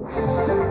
नमस्कार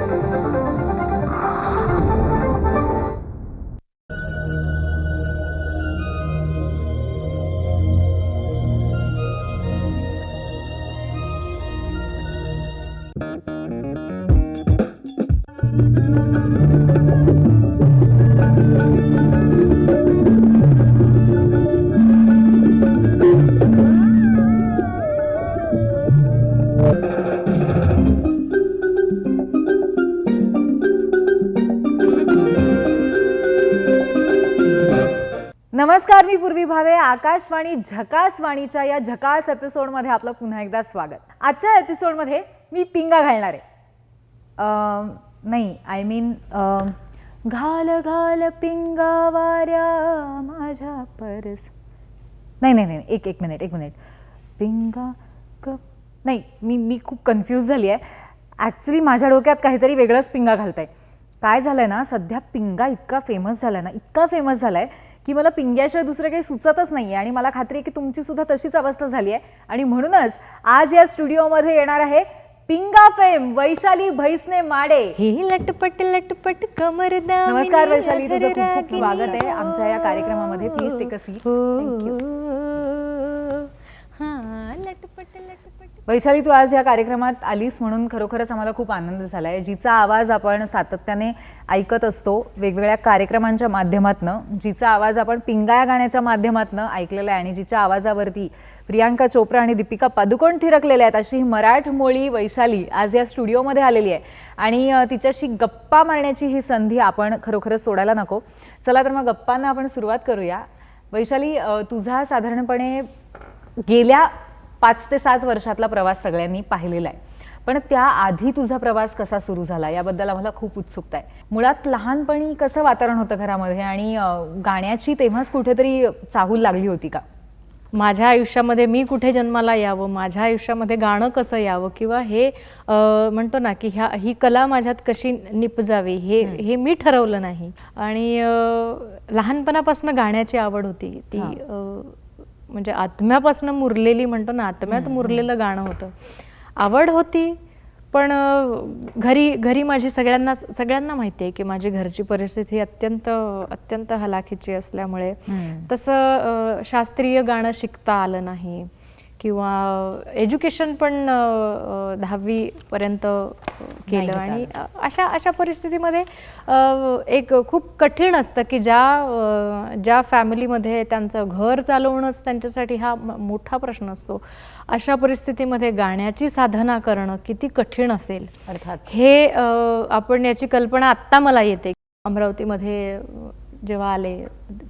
आकाशवाणी झकासवाणीच्या या झकास एपिसोडमध्ये आपलं पुन्हा एकदा स्वागत. आजच्या एपिसोडमध्ये मी पिंगा घालणार आहे. नाही आय मीन घाल घाल पिंगा वाऱ्या माझ्या परस. नाही नाही नाही एक एक मिनिट एक मिनिट पिंगा क नाही मी मी खूप कन्फ्यूज झाली आहे. ॲक्च्युली माझ्या डोक्यात काहीतरी वेगळंच पिंगा घालत आहे काय झालं आहे ना सध्या पिंगा इतका फेमस झाला आहे ना इतका फेमस झाला आहे की मला पिंग्याशिवाय दुसरं काही सुचतच नाही आहे आणि मला खात्री आहे की तुमची सुद्धा तशीच अवस्था झाली आहे आणि म्हणूनच आज या स्टुडिओमध्ये येणार आहे पिंगा फेम वैशाली भैसने माडे हे लटपट लटपट कमर नमस्कार वैशाली तुझं खूप खूप. स्वागत आहे आमच्या या कार्यक्रमामध्ये प्लीज टेक अ सीट हो. हा, लटपट लटपट वैशाली तू आज या कार्यक्रमात आलीस म्हणून खरोखरच आम्हाला खूप आनंद झाला आहे जिचा आवाज आपण सातत्याने ऐकत असतो वेगवेगळ्या कार्यक्रमांच्या माध्यमातनं जिचा आवाज आपण पिंगाया गाण्याच्या माध्यमातनं ऐकलेला आहे आणि जिच्या आवाजावरती प्रियांका चोप्रा आणि दीपिका पादुकोण थिरकलेल्या आहेत अशी ही मराठमोळी वैशाली आज या स्टुडिओमध्ये आलेली आहे. आणि तिच्याशी गप्पा मारण्याची ही संधी आपण खरोखरच सोडायला नको. चला तर मग गप्पांना आपण सुरुवात करूया. वैशाली तुझा साधारणपणे गेल्या पाच ते सात वर्षातला प्रवास सगळ्यांनी पाहिलेला आहे. पण त्याआधी तुझा प्रवास कसा सुरू झाला याबद्दल आम्हाला खूप उत्सुकता आहे. मुळात लहानपणी कसं वातावरण होतं घरामध्ये आणि गाण्याची तेव्हाच कुठेतरी चाहूल लागली होती का? माझ्या आयुष्यामध्ये मी कुठे जन्माला यावं माझ्या आयुष्यामध्ये गाणं कसं यावं किंवा हे म्हणतो ना की ह्या ही कला माझ्यात कशी निपजावी हे हे मी ठरवलं नाही. आणि लहानपणापासून गाण्याची आवड होती. ती म्हणजे आत्म्यापासून मुरलेली म्हणतो ना आत्म्यात मुरलेलं गाणं होतं. आवड होती पण घरी घरी माझी सगळ्यांना सगळ्यांना माहिती आहे की माझी घरची परिस्थिती अत्यंत अत्यंत हलाखीची असल्यामुळे तसं शास्त्रीय गाणं शिकता आलं नाही. किंवा एज्युकेशन पण दहावीपर्यंत केलं. आणि अशा अशा परिस्थितीमध्ये एक खूप कठीण असतं की ज्या ज्या फॅमिलीमध्ये त्यांचं घर चालवणंच त्यांच्यासाठी हा मोठा प्रश्न असतो. अशा परिस्थितीमध्ये गाण्याची साधना करणं किती कठीण असेल? अर्थात. हे आपण याची कल्पना आत्ता मला येते. अमरावतीमध्ये जेव्हा आले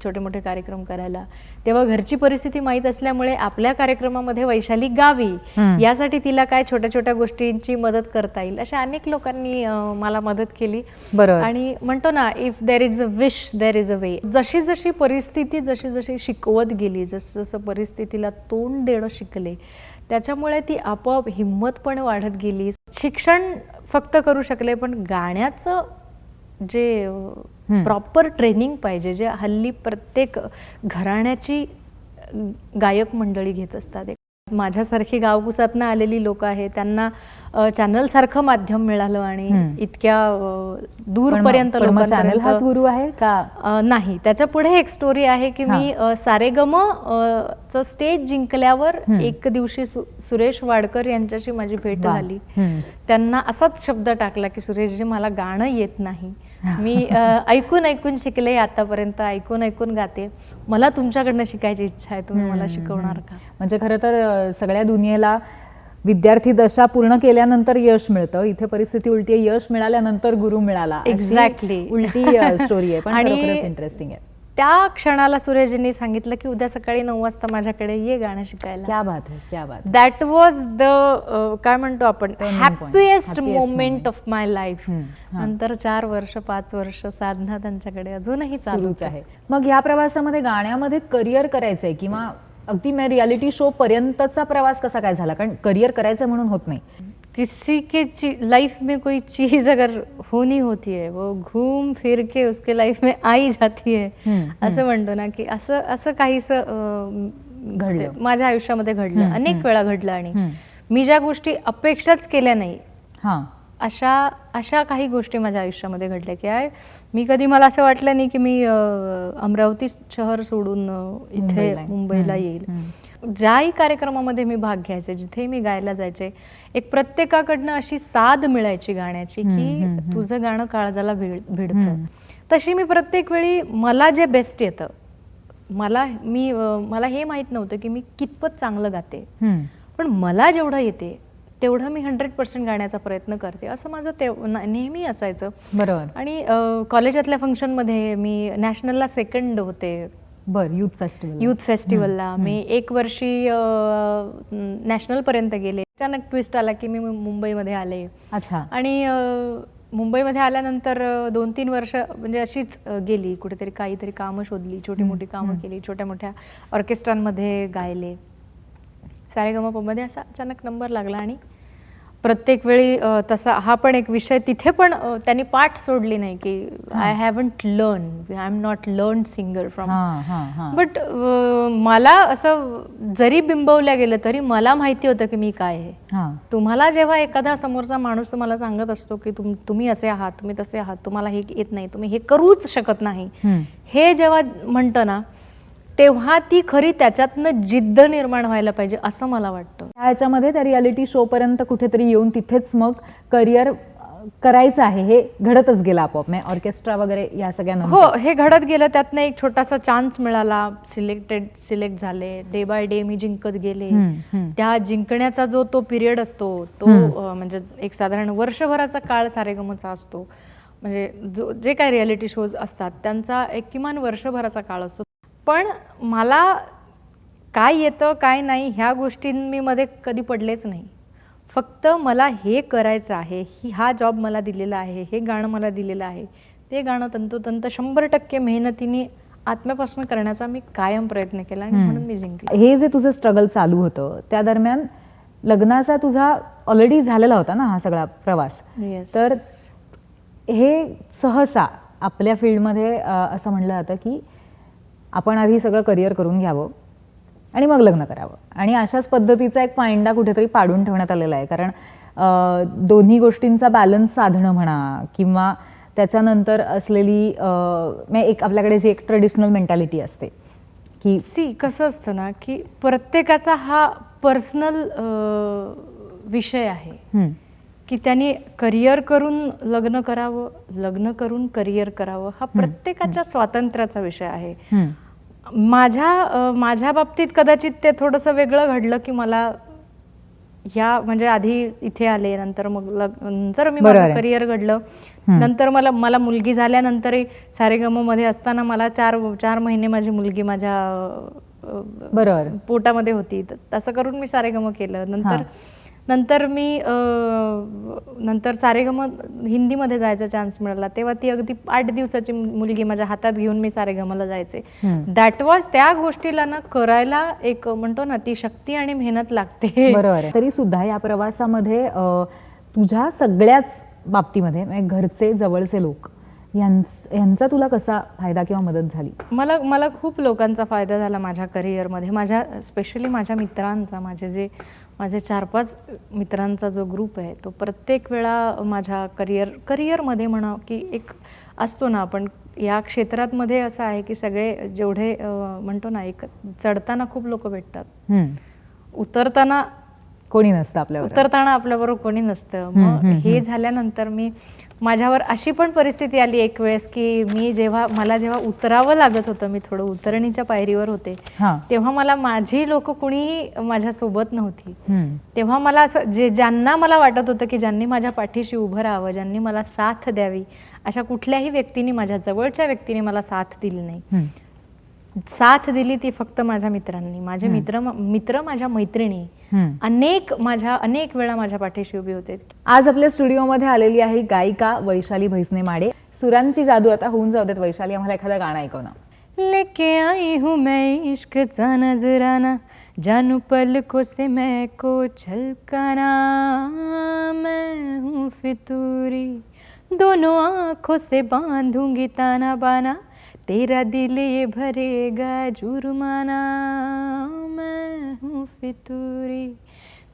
छोटे मोठे कार्यक्रम करायला तेव्हा घरची परिस्थिती माहीत असल्यामुळे आपल्या कार्यक्रमामध्ये वैशाली गावी. यासाठी तिला काय छोट्या छोट्या गोष्टींची मदत करता येईल अशा अनेक लोकांनी मला मदत केली. बरोबर. आणि म्हणतो ना if there is a wish there is a way जशी जशी परिस्थिती जशी जशी शिकवत गेली जसं जसं परिस्थितीला तोंड देणं शिकले त्याच्यामुळे ती आपोआप हिंमत पण वाढत गेली. शिक्षण फक्त करू शकले पण गाण्याचं जे प्रॉपर ट्रेनिंग पाहिजे जे हल्ली प्रत्येक घराण्याची गायक मंडळी घेत असतात माझ्यासारखी गावकुसातनं आलेली लोक आहेत त्यांना चॅनल सारखं माध्यम मिळालं आणि. इतक्या दूरपर्यंत चॅनल हाच गुरु आहे का नाही त्याच्या पुढे एक स्टोरी आहे की मी सारेगम चं स्टेज जिंकल्यावर. एक दिवशी सु- सुरेश वाडकर यांच्याशी माझी भेट. झाली. त्यांना असाच शब्द टाकला की सुरेशजी मला गाणं येत नाही मी ऐकून ऐकून शिकले आतापर्यंत ऐकून ऐकून गाते. मला तुमच्याकडनं शिकायची इच्छा आहे तुम्ही मला शिकवणार का? म्हणजे खरं तर सगळ्या दुनियेला विद्यार्थी दशा पूर्ण केल्यानंतर यश मिळतं. इथे परिस्थिती उलटी यश मिळाल्यानंतर गुरु मिळाला. Exactly. उलटी स्टोरी आहे. पण इंटरेस्टिंग आहे. त्या क्षणाला सुरेशजींनी सांगितलं की उद्या सकाळी नऊ वाजता माझ्याकडे ये गाणं शिकायला क्या बात आहे क्या बात दॅट वॉज द काय म्हणतो आपण. Happiest moment. Of my life हा. नंतर चार वर्ष पाच वर्ष साधना त्यांच्याकडे अजूनही चालूच आहे मग या प्रवासामध्ये गाण्यामध्ये करिअर करायचंय किंवा अगदी मी रियालिटी शो पर्यंतचा प्रवास कसा काय झाला कारण करिअर करायचं म्हणून होत नाही किसी के लाइफ में कोई चीज अगर होनी होती है वो घूम फिर के उसके लाइफ में आई जाती है असं म्हणतो ना की असं असं काहीस घडलं. माझ्या आयुष्यामध्ये घडलं अनेक. वेळा घडलं आणि. मी ज्या गोष्टी अपेक्षाच केल्या नाही हां अशा अशा काही गोष्टी माझ्या आयुष्यामध्ये घडल्या की आहे मी कधी मला असं वाटलं नाही की मी अमरावती शहर सोडून इथे मुंबईला येईल. ज्याही कार्यक्रमामध्ये मी भाग घ्यायचे जिथेही मी गायला जायचे एक प्रत्येकाकडनं अशी साथ मिळायची गाण्याची की तुझं गाणं काळजाला भिड भिडतं. तशी मी प्रत्येक वेळी मला जे बेस्ट येतं मला मी मला हे माहीत नव्हतं की मी कितपत चांगलं गाते. पण मला जेवढं येते तेवढं मी हंड्रेड पर्सेंट गाण्याचा प्रयत्न करते. असं माझं ते नेहमी असायचं. बरोबर. आणि कॉलेजातल्या फंक्शनमध्ये मी नॅशनलला सेकंड होते. बर युथ फेस्टिवल युथ फेस्टिवलला. मी एक वर्षी नॅशनल पर्यंत गेले. अचानक ट्विस्ट आला की मी मुंबईमध्ये आले. अच्छा. आणि मुंबईमध्ये आल्यानंतर दोन तीन वर्ष म्हणजे अशीच गेली. कुठेतरी काहीतरी कामं शोधली. छोटी मोठी कामं केली. छोट्या मोठ्या ऑर्केस्ट्रांमध्ये गायले. सारेगमपमध्ये असा अचानक नंबर लागला आणि प्रत्येक वेळी तसा हा पण एक विषय तिथे पण त्यांनी पाठ सोडली नाही की I haven't learn I am not learn singer from but मला असं जरी बिंबवल्या गेलं तरी मला माहिती होतं की मी काय आहे. तुम्हाला जेव्हा एखादा समोरचा माणूस तुम्हाला सांगत असतो की तुम तुम्ही असे आहात तुम्ही तसे आहात तुम्हाला हे येत नाही तुम्ही हे करूच शकत नाही. हे जेव्हा म्हणतं ना तेव्हा ती खरी त्याच्यातनं जिद्द निर्माण व्हायला पाहिजे असं मला वाटतं. ह्याच्यामध्ये त्या रियालिटी शो पर्यंत कुठेतरी येऊन तिथेच मग करिअर करायचं आहे हे घडतच गेलं आपोआप. म्हणजे ऑर्केस्ट्रा वगैरे या सगळ्या हो हे घडत गेलं त्यातनं एक छोटासा चान्स मिळाला. सिलेक्टेड सिलेक्ट झाले. डे बाय डे मी जिंकत गेले. त्या जिंकण्याचा जो तो पिरियड असतो तो म्हणजे एक साधारण वर्षभराचा काळ सारेगमचा असतो. म्हणजे जो जे काही रियालिटी शोज असतात त्यांचा एक किमान वर्षभराचा काळ असतो पण मला काय येतं काय नाही ह्या गोष्टींमी मध्ये कधी पडलेच नाही. फक्त मला हे करायचं आहे ही हा जॉब मला दिलेला आहे हे गाणं मला दिलेलं आहे. ते गाणं तंतोतंत शंभर टक्के मेहनतीने आत्म्यापासून करण्याचा मी कायम प्रयत्न केला आणि म्हणून मी जिंकले. हे जे तुझं स्ट्रगल चालू होतं त्या दरम्यान लग्नाचा तुझा ऑलरेडी झालेला होता ना हा सगळा प्रवास? Yes. तर हे सहसा आपल्या फील्डमध्ये असं म्हणलं जातं की आपण आधी सगळं करिअर करून घ्यावं आणि मग लग्न करावं. आणि अशाच पद्धतीचा एक पायंडा कुठेतरी पाडून ठेवण्यात आलेला आहे. कारण दोन्ही गोष्टींचा बॅलन्स साधणं म्हणा किंवा त्याच्यानंतर असलेली म्हणजे एक आपल्याकडे जी एक ट्रेडिशनल मेंटॅलिटी असते की सी कसं असतं ना की प्रत्येकाचा हा पर्सनल विषय आहे. की त्यांनी करिअर करून लग्न करावं लग्न करून करिअर करावं हा प्रत्येकाच्या स्वातंत्र्याचा विषय आहे. माझ्या माझ्या बाबतीत कदाचित ते थोडंसं वेगळं घडलं की मला ह्या म्हणजे आधी इथे आले नंतर मग नंतर मी माझं. करिअर घडलं. नंतर मला मला मुलगी झाल्यानंतरही सारेगममध्ये असताना मला चार चार महिने माझी मुलगी माझ्या बरोबर. पोटामध्ये होती. तसं करून मी सारेगम केलं. नंतर. नंतर मी नंतर सारेगम हिंदीमध्ये जायचा चान्स मिळाला. तेव्हा ती अगदी आठ दिवसाची मुलगी माझ्या हातात घेऊन मी सारेगमला जायचे. दॅट वॉज त्या गोष्टीला ना करायला एक म्हणतो ना ती शक्ती आणि मेहनत लागते. बरोबर तरी सुद्धा या प्रवासामध्ये तुझ्या सगळ्याच बाबतीमध्ये म्हणजे घरचे जवळचे लोक यांच- यांचा तुला कसा फायदा किंवा मदत झाली? मला मला खूप लोकांचा फायदा झाला माझ्या करिअरमध्ये माझ्या स्पेशली माझ्या मित्रांचा माझे जे माझे चार पाच मित्रांचा जो ग्रुप आहे तो प्रत्येक वेळा माझ्या करिअर करिअरमध्ये म्हणा की एक असतो ना आपण या क्षेत्रातमध्ये असं आहे की सगळे जेवढे म्हणतो ना एक चढताना खूप लोक भेटतात. उतरताना कोणी नसतं आपल्यावर उतरताना आपल्याबरोबर कोणी नसतं. मग हे झाल्यानंतर मी माझ्यावर अशी पण परिस्थिती आली एक वेळेस की मी जेव्हा मला जेव्हा उतरावं लागत होतं मी थोडं उतरणीच्या पायरीवर होते तेव्हा मला माझी लोक कुणीही माझ्यासोबत नव्हती. तेव्हा मला असं जे ज्यांना मला वाटत होतं की ज्यांनी माझ्या पाठीशी उभं राहावं ज्यांनी मला साथ द्यावी अशा कुठल्याही व्यक्तीने माझ्या जवळच्या व्यक्तीने मला साथ दिली नाही. साथ दिली ती फक्त माझ्या मित्रांनी. माझे मित्र मित्र माझ्या मैत्रिणी. अनेक माझ्या अनेक वेळा माझ्या पाठीशी उभी होते. आज आपल्या स्टुडिओमध्ये आलेली आहे गायिका वैशाली भैसने माडे. सुरांची जादू आता होऊन जाऊ देत वैशाली आम्हाला एखादं गाणं ऐकव ना लेके आई हूँ मैं इश्क चा नजराना जानू पलकों से मैं को छलकाना मैं हूँ फितूरी दोनों आँखों से बांधूंगी ताना बाना। तेरा दिल ये भरेगा जुर्माना मैं हूँ फितूरी।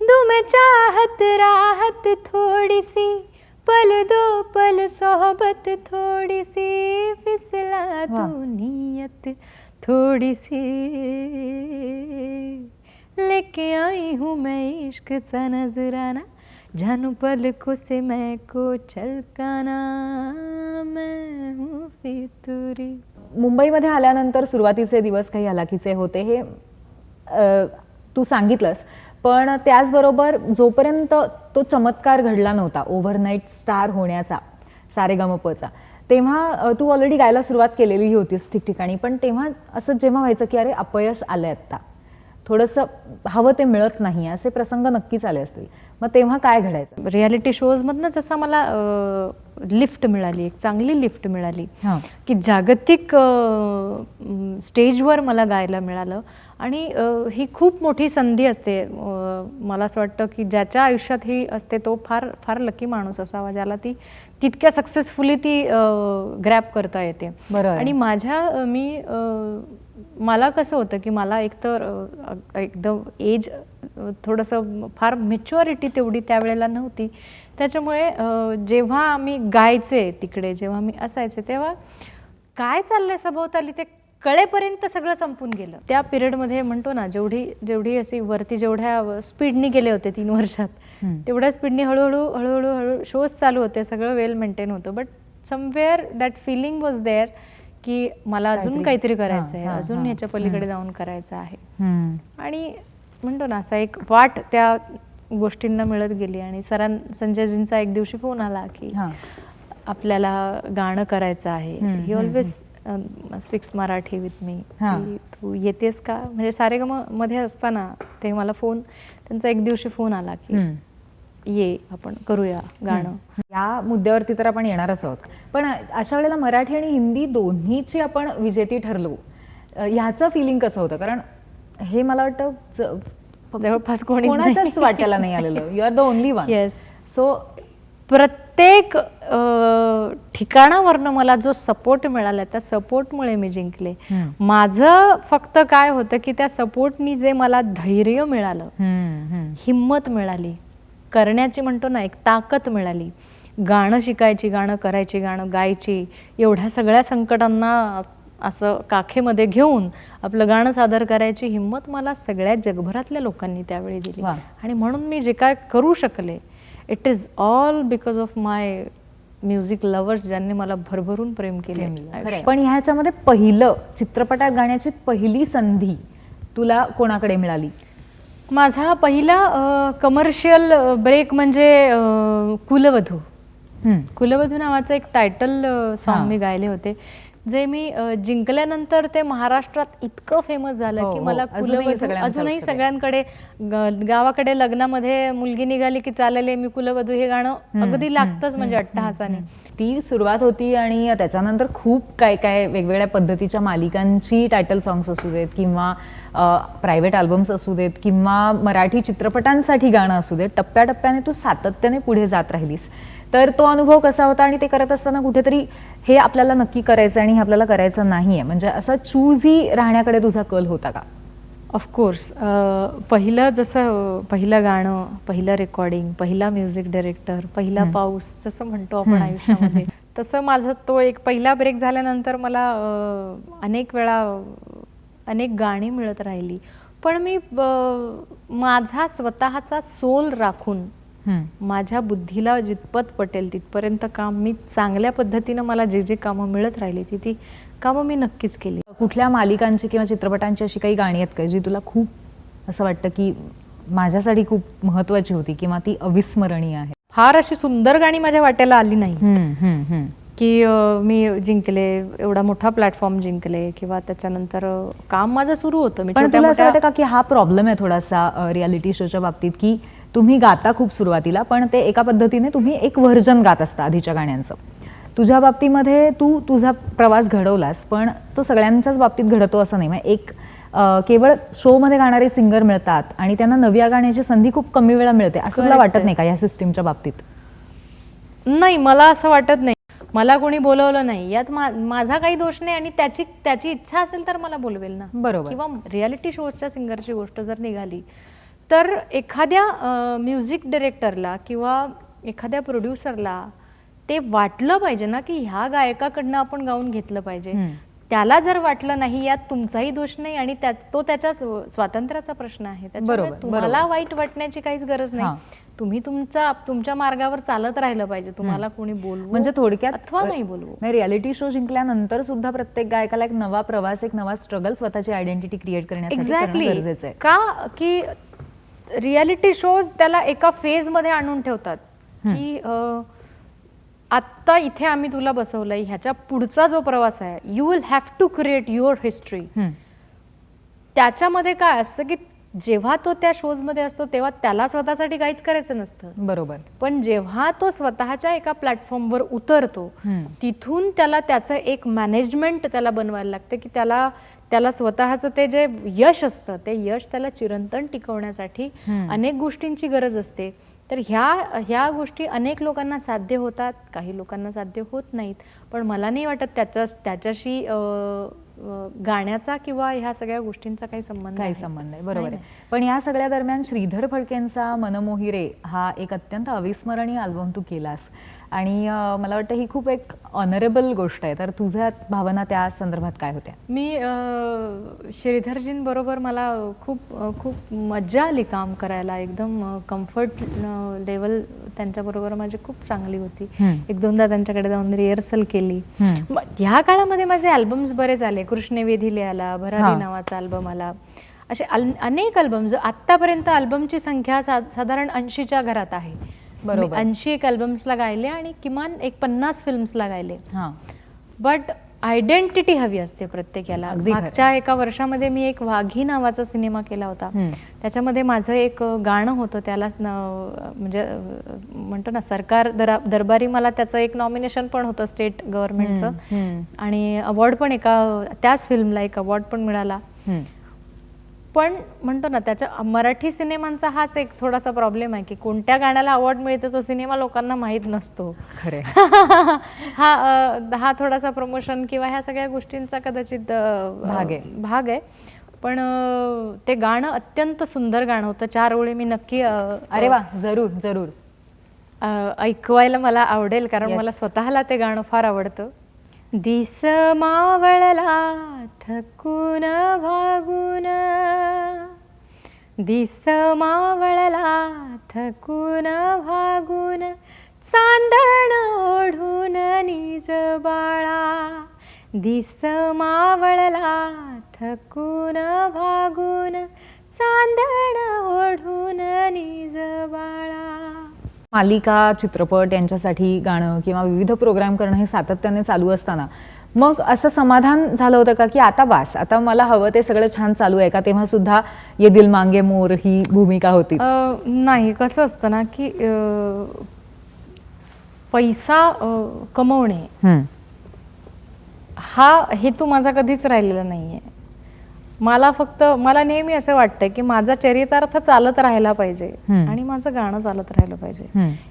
दूँ मैं चाहत राहत थोड़ी सी पल दो पल सोहबत थोड़ी सी फिसला. तू नियत थोड़ी सी। लेके आई हूँ मैं इश्क सा नजराना जानू पलकों से मैं को चलकाना मैं हूँ फितूरी। मुंबईमध्ये आल्यानंतर सुरुवातीचे दिवस काही हलाखीचे होते हे तू सांगितलंस. पण त्याचबरोबर जोपर्यंत तो चमत्कार घडला नव्हता ओव्हरनाईट स्टार होण्याचा सारेगमपचा तेव्हा तू ऑलरेडी गायला सुरुवात केलेली होतीस ठिकठिकाणी. पण तेव्हा असं जेव्हा व्हायचं की अरे अपयश आलंय आत्ता. थोडंसं हवं ते मिळत नाही असे प्रसंग नक्कीच आले असतील. मग तेव्हा काय घडायचं? रियालिटी शोजमधनं जसं मला लिफ्ट मिळाली एक चांगली लिफ्ट मिळाली की जागतिक स्टेजवर मला गायला मिळालं. आणि ही खूप मोठी संधी असते. मला असं वाटतं की ज्याच्या आयुष्यात ही असते तो फार फार लकी माणूस असावा ज्याला ती तितक्या सक्सेसफुली ती ग्रॅप करता येते. आणि माझ्या मी मला कसं होतं की मला एकतर एकदम एज थोडंसं फार मेच्युरिटी तेवढी त्यावेळेला नव्हती. त्याच्यामुळे जेव्हा आम्ही गायचे तिकडे जेव्हा मी असायचे तेव्हा काय चाललंय सभोवताली ते कळेपर्यंत सगळं संपून गेलं. त्या पिरियडमध्ये म्हणतो ना जेवढी जेवढी अशी वरती जेवढ्या स्पीडनी गेले होते तीन वर्षात. तेवढ्या स्पीडनी हळूहळू हळूहळू हळू शोज चालू होते सगळं वेल मेंटेन होतं. But somewhere that feeling was there की मला अजून काहीतरी- करायचं आहे अजून. ह्याच्या पलीकडे जाऊन करायचं आहे. आणि म्हणतो ना असा एक वाट त्या गोष्टींना मिळत गेली आणि सरां संजयजींचा एक दिवशी फोन आला की आपल्याला गाणं करायचं आहे ही always speaks Marathi with me. की तू येतेस का म्हणजे सारेगममध्ये असताना ते मला फोन त्यांचा एक दिवशी फोन आला की. ये आपण करूया गाणं. या मुद्द्यावरती तर आपण येणारच आहोत पण अशा वेळेला मराठी आणि हिंदी दोन्हीची आपण विजेती ठरलो. ह्याचं फिलिंग कसं होतं? कारण हे मला वाटतं जवळपास कोणी कोणाच्याच वाट्याला नाही आलेलं. You are the only one yes so प्रत्येक ठिकाणावरनं मला जो सपोर्ट मिळाला त्या सपोर्टमुळे मी जिंकले. माझं फक्त काय होतं की त्या सपोर्टनी जे मला धैर्य मिळालं हिंमत मिळाली. करण्याची म्हणतो ना एक ताकद मिळाली. गाणं शिकायची गाणं करायची गाणं गायची एवढ्या सगळ्या संकटांना असं काखेमध्ये घेऊन आपलं गाणं सादर करायची हिंमत मला सगळ्या जगभरातल्या लोकांनी त्यावेळी दिली. आणि म्हणून मी जे काय करू शकले it is all because of my music lovers ज्यांनी मला भरभरून प्रेम केले. पण ह्याच्यामध्ये पहिलं चित्रपटात गाण्याची पहिली संधी तुला कोणाकडे मिळाली? माझा पहिला कमर्शियल ब्रेक म्हणजे कुलवधू. कुलवधू नावाचं एक टायटल. सॉन्ग मी गायले होते जे मी जिंकल्यानंतर ते महाराष्ट्रात इतकं फेमस झालं हो, की हो. मला कुलवधू अजूनही. सगळ्यांकडे गावाकडे लग्नामध्ये मुलगी निघाली की चालेल मी कुलवधू हे गाणं अगदी लागतंच म्हणजे अट्टहासाने ती सुरुवात होती आणि त्याच्यानंतर खूप काय काय वेगवेगळ्या पद्धतीच्या मालिकांची टायटल सॉंग्स असू देत किंवा प्रायव्हेट अल्बम्स असू देत किंवा मराठी चित्रपटांसाठी गाणं असू देत टप्प्याटप्प्याने तू सातत्याने पुढे जात राहिलीस तर तो अनुभव कसा होता आणि ते करत असताना कुठेतरी हे आपल्याला नक्की करायचं आणि हे आपल्याला करायचं नाहीये? म्हणजे असा चूजही राहण्याकडे तुझा कल होता का? ऑफकोर्स पहिलं जसं पहिलं गाणं पहिलं रेकॉर्डिंग पहिला म्युझिक डायरेक्टर पहिला पाऊस जसं म्हणतो आपण आयुष्यामध्ये तसं माझं तो एक पहिला ब्रेक झाल्यानंतर मला अनेक वेळा अनेक गाणी मिळत राहिली. पण मी माझा स्वतःचा सोल राखून माझ्या बुद्धीला जितपत पटेल तिथपर्यंत काम मी चांगल्या पद्धतीनं मला जे जे कामं मिळत राहिली ती ती कामं मी नक्कीच केली. कुठल्या मालिकांची किंवा चित्रपटांची अशी काही गाणी आहेत का जी तुला खूप असं वाटतं की माझ्यासाठी खूप महत्वाची होती किंवा ती अविस्मरणीय आहे? फार अशी सुंदर गाणी माझ्या वाट्याला आली नाही. की मी जिंकले एवढा मोठा प्लॅटफॉर्म जिंकले किंवा त्याच्यानंतर काम माझं सुरू होतं. मी असं वाटतं का की हा प्रॉब्लेम आहे थोडासा रियालिटी शोच्या बाबतीत की तुम्ही गाता खूप सुरुवातीला पण ते एका पद्धतीने तुम्ही एक व्हर्जन गात असता आधीच्या गाण्यांचं. तुझ्या बाबतीमध्ये तू तुझा प्रवास घडवलास पण तो सगळ्यांच्याच बाबतीत घडतो असं नाही. म्हणजे एक केवळ शोमध्ये गाणारे सिंगर मिळतात आणि त्यांना नव्या गाण्याची संधी खूप कमी वेळा मिळते असं Correct वाटत. नाही का या सिस्टीमच्या बाबतीत? नाही मला असं वाटत नाही. मला कोणी बोलवलं नाही. यात माझा काही दोष नाही आणि त्याची त्याची इच्छा असेल तर मला बोलवेल ना. बरोबर. किंवा रियालिटी शोच्या सिंगरची गोष्ट जर निघाली तर एखाद्या म्युझिक डिरेक्टरला किंवा एखाद्या प्रोड्युसरला ते वाटलं पाहिजे ना की ह्या गायकाकडनं आपण गाऊन घेतलं पाहिजे. त्याला जर वाटलं नाही यात तुमचाही दोष नाही आणि त्यात तो त्याच्या स्वातंत्र्याचा प्रश्न आहे. त्याच्यामुळे बरोबर, तुम्हाला. वाईट वाटण्याची काहीच गरज. नाही. तुम्ही तुमचा तुमच्या मार्गावर चालत राहिलं पाहिजे. तुम्हाला कोणी बोलवू म्हणजे थोडक्यात अथवा नाही बोलवू. नाही रियालिटी शो जिंकल्यानंतर सुद्धा प्रत्येक गायकाला एक नवा प्रवास एक नवा स्ट्रगल स्वतःची आयडेंटिटी क्रिएट करण्यासाठी करणं एक्झॅक्टली का की रियालिटी शोज त्याला एका फेजमध्ये आणून ठेवतात. की आत्ता इथे आम्ही तुला बसवलंय ह्याच्या पुढचा जो प्रवास आहे you will have to create your history. त्याच्यामध्ये काय असतं की जेव्हा तो त्या शोजमध्ये असतो तेव्हा त्याला स्वतःसाठी काहीच करायचं नसतं. बरोबर. पण जेव्हा तो स्वतःच्या एका प्लॅटफॉर्मवर उतरतो. तिथून त्याला त्याचं एक मॅनेजमेंट त्याला बनवायला लागतं की त्याला त्याला स्वतःचं ते जे यश असतं ते यश त्याला चिरंतन टिकवण्यासाठी. अनेक गोष्टींची गरज असते. तर ह्या ह्या गोष्टी अनेक लोकांना साध्य होतात काही लोकांना साध्य होत नाहीत. पण मला नाही वाटत त्याच्या त्याच्याशी गाण्याचा किंवा ह्या सगळ्या गोष्टींचा काही संबंध काही. संबंध नाही. बरोबर आहे. पण या सगळ्या दरम्यान श्रीधर फडकेंचा मनमोही रे हा एक अत्यंत अविस्मरणीय अल्बम तू केलास. आणि मला वाटतं ही खूप एक ऑनरेबल गोष्ट आहे. तर तुझ्या भावना त्या संदर्भात काय होत्या? मी श्रीधरजींबरोबर मला खूप खूप मज्जा आली काम करायला. एकदम कम्फर्ट लेवल त्यांच्याबरोबर माझी खूप चांगली होती. एक दोनदा त्यांच्याकडे जाऊन रिहर्सल केली. ह्या काळामध्ये माझे अल्बम्स बरेच आले. कृष्णवेधीले आला. भरारी नावाचा अल्बम आला. असे अनेक अल्बम्स आत्तापर्यंत अल्बमची संख्या सा- साधारण ऐंशीच्या घरात आहे. बरोबर. ऐंशी एक अल्बम्सला गायले आणि किमान एक पन्नास फिल्म्सला गायले हां बट आयडेंटिटी हवी असते प्रत्येकाला. मागच्या एका वर्षामध्ये मी एक वाघी नावाचा सिनेमा केला होता. त्याच्यामध्ये माझं एक गाणं होतं त्याला म्हणजे म्हणतो ना सरकार दरा दरबारी मला त्याचं एक नॉमिनेशन पण होतं स्टेट गव्हर्नमेंटचं. आणि अवॉर्ड पण एका त्याच फिल्मला एक अवॉर्ड पण मिळाला. पण म्हणतो ना त्याच्या मराठी सिनेमांचा हाच एक थोडासा प्रॉब्लेम आहे की कोणत्या गाण्याला अवॉर्ड मिळते तो सिनेमा लोकांना माहीत नसतो. खरे हा हा थोडासा प्रमोशन किंवा ह्या सगळ्या गोष्टींचा कदाचित भाग आहे. भाग आहे. पण ते गाणं अत्यंत सुंदर गाणं होतं. चार ओळी मी नक्की अरे वा जरूर जरूर. ऐकवायला मला आवडेल कारण Yes. मला स्वतःला ते गाणं फार आवडतं. दिस मावळला थकून भागून? दिस मावळला थकून भागून? चांदण ओढून निज बाळा दिस मावळला थकून भागून? चांदण ओढून निज बाळा. मालिका चित्रपट यांच्यासाठी गाणं किंवा विविध प्रोग्राम करणं हे सातत्याने चालू असताना. मग असं समाधान झालं होतं का की आता बास आता मला हवं ते सगळं छान चालू आहे का? तेव्हा सुद्धा ये दिल मांगे मोर ही भूमिका होती नाही कसं असतं ना की पैसा कमवणे हा हेतू माझा कधीच राहिलेला नाहीये. मला फक्त मला नेहमी असं वाटतं की माझा चरितार्थ चालत राहायला पाहिजे. आणि माझं गाणं चालत राहिलं पाहिजे.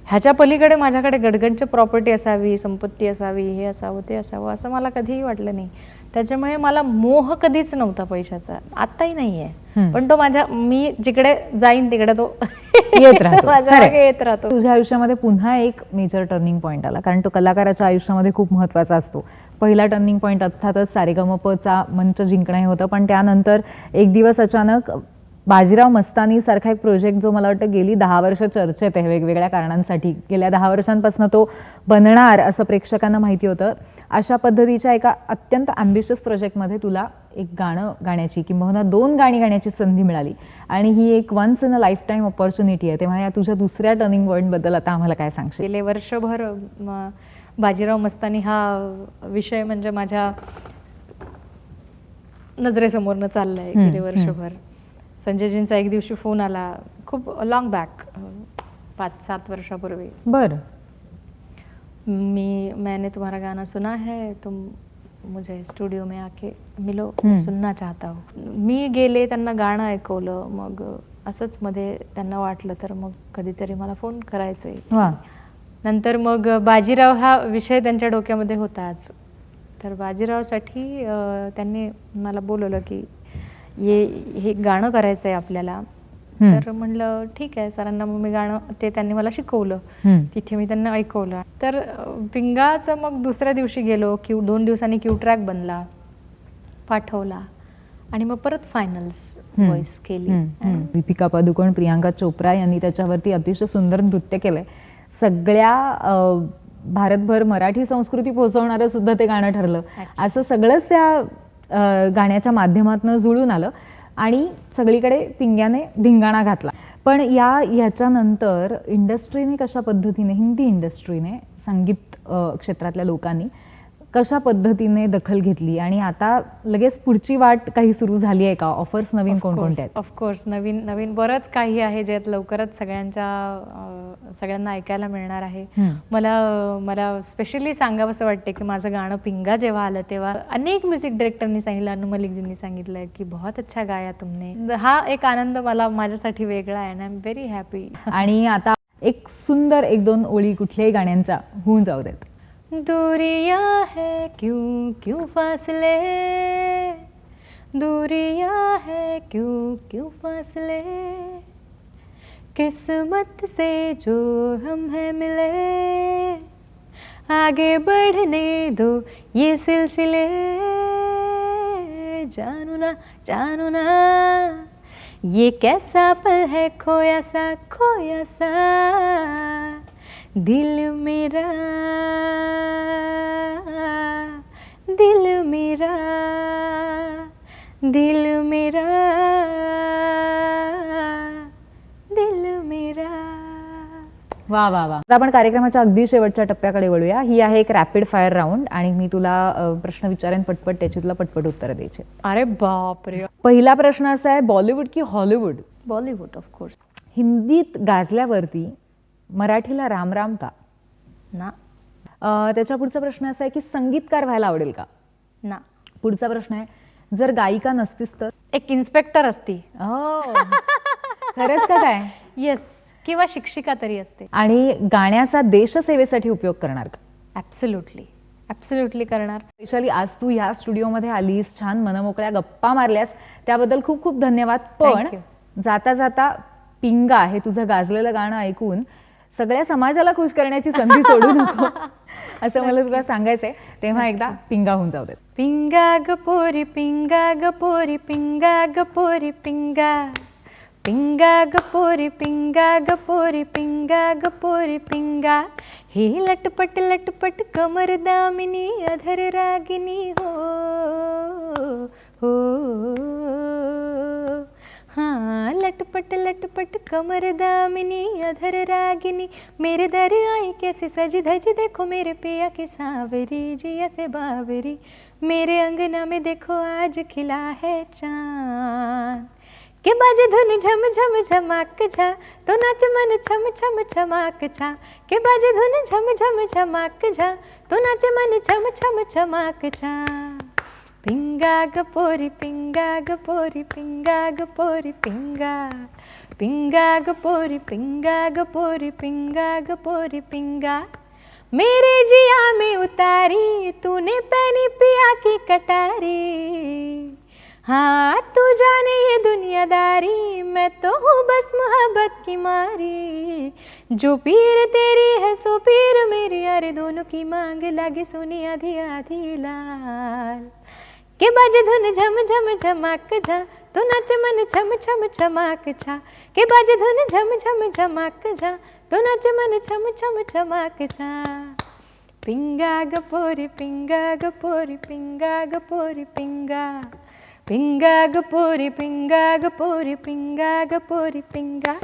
ह्याच्या पलीकडे माझ्याकडे गडगडची प्रॉपर्टी असावी संपत्ती असावी हे असावं ते असावं असं मला कधीही वाटलं नाही. त्याच्यामुळे मला मोह कधीच नव्हता पैशाचा. आत्ताही नाहीये. पण तो माझ्या मी जिकडे जाईन तिकडे तो येत राहतो. येत राहतो. तुझ्या आयुष्यामध्ये पुन्हा एक मेजर टर्निंग पॉईंट आला. कारण तो कलाकाराच्या आयुष्यामध्ये खूप महत्त्वाचा असतो. पहिला टर्निंग पॉईंट अर्थातच सारेगमपचा मंच जिंकणं हे होतं. पण त्यानंतर एक दिवस अचानक बाजीराव मस्तानी सारखा एक प्रोजेक्ट जो मला वाटतं गेली दहा वर्ष चर्चेत आहे वेगवेगळ्या कारणांसाठी. गेल्या दहा वर्षांपासून तो बनणार असं प्रेक्षकांना माहिती होतं. अशा पद्धतीच्या एका अत्यंत अँबिशियस प्रोजेक्टमध्ये तुला एक गाणं गाण्याची किंवा दोन गाणी गाण्याची संधी मिळाली. आणि ही एक once in a lifetime opportunity आहे. तेव्हा या तुझ्या दुसऱ्या टर्निंग पॉईंटबद्दल आता आम्हाला काय सांगशील? गेले वर्षभर बाजीराव मस्तानी हा विषय म्हणजे माझ्या नजरेसमोरनं चाललाय गेले वर्षभर. संजयजींचा एक दिवशी फोन आला खूप लॉंग बॅक पाच सात वर्षापूर्वी. बरं. मी मैंने तुम्हारा गाना सुना है तुम मुझे स्टुडिओ में आके मिलो. सुनना चाहता हो। मी गेले त्यांना गाणं ऐकवलं मग असंच मध्ये त्यांना वाटलं तर मग कधीतरी मला फोन करायचंय. वा. नंतर मग बाजीराव हा विषय त्यांच्या डोक्यामध्ये होताच तर बाजीरावसाठी त्यांनी मला बोलवलं की ये हे गाणं करायचं आहे आपल्याला. तर म्हणलं ठीक आहे सरांना मग मी गाणं ते त्यांनी मला शिकवलं. तिथे मी त्यांना ऐकवलं तर पिंगाचं मग दुसऱ्या दिवशी गेलो क्यू दोन दिवसांनी क्यू ट्रॅक बनला पाठवला आणि मग परत फायनल्स. व्हॉइस केली. दीपिका पदुकोण प्रियांका चोप्रा यांनी त्याच्यावरती अतिशय सुंदर नृत्य केलंय सगळ्या भारतभर मराठी संस्कृती पोहोचवणारं सुद्धा ते गाणं ठरलं. असं सगळंच त्या गाण्याच्या माध्यमातून जुळून आलं आणि सगळीकडे पिंग्याने धिंगाणा घातला पण या ह्याच्यानंतर इंडस्ट्रीने कशा पद्धतीने हिंदी इंडस्ट्रीने संगीत क्षेत्रातल्या लोकांनी कशा पद्धतीने दखल घेतली? आणि आता लगेच पुढची वाट काही सुरू झाली आहे का? ऑफर्स नवीन कोणकोणत्या आहेत? ऑफकोर्स नवीन नवीन बरंच काही आहे ज्यात लवकरच सगळ्यांच्या सगळ्यांना ऐकायला मिळणार आहे. मला मला स्पेशली सांगावंसं वाटते की माझं गाणं पिंगा जेव्हा आलं तेव्हा अनेक म्युझिक डिरेक्टरनी सांगितलं अनु मलिकजींनी सांगितलं की बहुत अच्छा गाया तुमने. हा एक आनंद मला माझ्यासाठी वेगळा आहे आणि आय एम व्हेरी हॅपी आणि आता एक सुंदर एक दोन ओळी कुठल्याही गाण्यांच्या होऊन जाऊ देत. दूरियाँ है क्यों क्यों फासले? दूरियाँ है क्यों क्यों फासले? किस्मत से जो हम हैं मिले, आगे बढ़ने दो ये सिलसिले। जानू ना जानू ना, ये कैसा पल है खोया सा खोया सा? दिल मेरा दिल मेरा दिल मेरा दिल मेरा। वा वा वा. आता आपण कार्यक्रमाच्या अगदी शेवटच्या टप्प्याकडे वळूया. ही आहे एक रॅपिड फायर राऊंड आणि मी तुला प्रश्न विचारेन पटपट त्याची तुला पटपट उत्तरं द्यायची. अरे बाप रे पहिला प्रश्न असा आहे बॉलिवूड की हॉलिवूड? बॉलिवूड ऑफ कोर्स हिंदीत गाजल्यावरती मराठीला राम राम का? ना. त्याच्या पुढचा प्रश्न असा आहे की संगीतकार व्हायला आवडेल का? ना. पुढचा प्रश्न आहे जर गायिका नसतीस तर? एक इन्स्पेक्टर असती. हो. खरंच का काय? येस किंवा शिक्षिका तरी असते. आणि गाण्याचा देशसेवेसाठी उपयोग करणार का? ॲब्सोल्युटली ॲब्सोल्युटली करणार. वैशाली आज तू ह्या स्टुडिओमध्ये आलीस छान मनमोकळ्या गप्पा मारल्यास त्याबद्दल खूप खूप धन्यवाद. पण Thank जाता जाता पिंगा हे तुझं गाजलेलं गाणं ऐकून सगळ्या समाजाला खुश करण्याची संधी सोडू नको. असं मला तुला सांगायचंय. तेव्हा एकदा पिंगा होऊन जाऊ देत. पिंगा ग पोरी पिंगा ग पोरी पिंगा ग पोरी पिंगा. पिंगा ग पोरी पिंगा ग पोरी पिंगा ग पोरी पिंगा. हे लटपट लटपट कमर दामिनी अधर रागिनी हो हो. हाँ लटपट लटपट कमर दामिनी, अधर रागिनी। मेरे दर आई कैसे सज धज, देखो मेरे पिया की सावरी, जिया से बावरी। मेरे अंगना में देखो आज खिला है चाँद। के बाजे धुन झम झम, झमाक झा तो नाच मन छम छम, छमाक छा के बाजे धुन झम झम, झमाक झा तो नाच मन छम छम, छमाक छा पिंगा ग पोरी पिंगा ग पोरी पिंगा ग पोरी पिंगा पिंगा ग पोरी पिंगा ग पोरी पिंगा ग पोरी पिंगा मेरे जिया में उतारी, तूने पहनी पिया की कटारी। हाँ तू जाने ये दुनियादारी, मैं तो हूँ बस मोहब्बत की मारी। जो पीर तेरी है, सो पीर मेरी, अरे दोनों की मांग लागे सुनी आधी आधी लाल के बाजे धुन झम झम झमाक झा तो नाच मन छम छम छमाक छा. के बाजे धुन झम झम झमाक झा तो नाच मन छम छम छमाक छा. पिंगा ग पोरी पिंगा ग पोरी पिंगा ग पोरी पिंगा. पिंगा ग पोरी पिंगा ग पोरी पिंगा ग पोरी पिंगा.